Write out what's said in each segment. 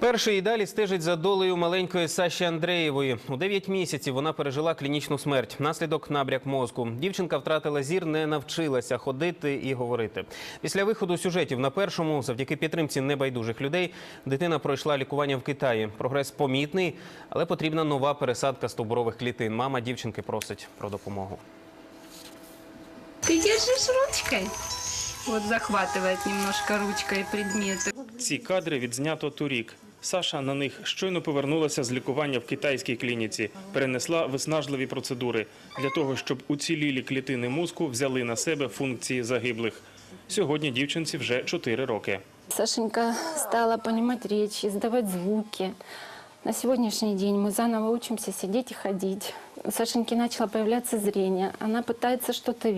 Перший і далі стежить за долею маленької Саші Андреєвої. У 9 місяців вона пережила клінічну смерть. Наслідок набряк мозку. Дівчинка втратила зір, не навчилася ходити і говорити. Після виходу сюжетів на першому, завдяки підтримці небайдужих людей, дитина пройшла лікування в Китаї. Прогрес помітний, але потрібна нова пересадка стовбурових клітин. Мама дівчинки просить про допомогу. Ты держишь ручкой? Вот захватывает немножко ручкой предметы. Ці кадри відзнято торік. Саша на них щойно повернулася з лікування в китайській клініці, перенесла виснажливі процедури для того, щоб уцілілі клітини мозку взяли на себе функції загиблих. Сьогодні дівчинці вже 4 роки. Сашенька стала понимать речь, издавать звуки. На сегодняшний день мы заново учимся сидеть и ходить. У Сашеньки начало появляться зрение. Она пытается что-то.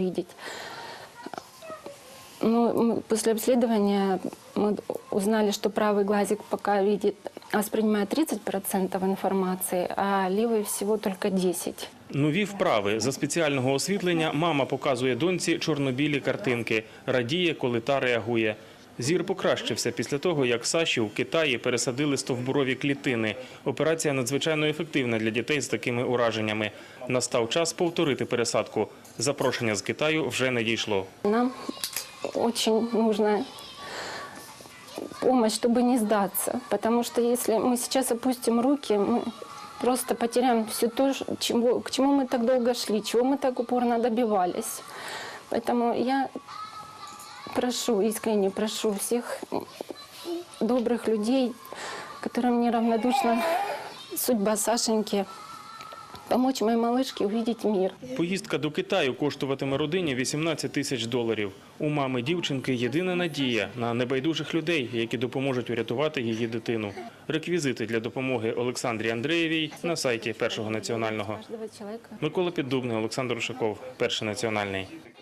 Но мы- после обследования мы узнали, что правый глазик пока видит, воспринимает 30% информации, а левый всего только 10%. Нові вправи за спеціального освітлення мама показує доньці чорнобілі картинки, радіє, коли та реагує. Зір покращився після того, як Саші в Китаї пересадили стовбурові клітини. Операція надзвичайно ефективна для дітей з такими ураженнями. Настав час повторити пересадку. Запрошення з Китаю вже не дійшло. Нам очень нужна помощь, чтобы не сдаться. Потому что если мы сейчас опустим руки, мы просто потеряем все то, ш- чего, к чему мы так долго шли, чего мы так упорно добивались. Поэтому я прошу, искренне прошу всех добрых людей, которым неравнодушна судьба Сашеньки, помочь моей малышке увидеть мир. Поїздка до Китаю коштуватиме родині 18 тисяч доларів. У мами дівчинки єдина надія на небайдужих людей, які допоможуть урятувати її дитину. Реквізити для допомоги Олександрі Андреєвій на сайті Першого національного. Микола Піддубний, Олександр Ушаков, Перший національний.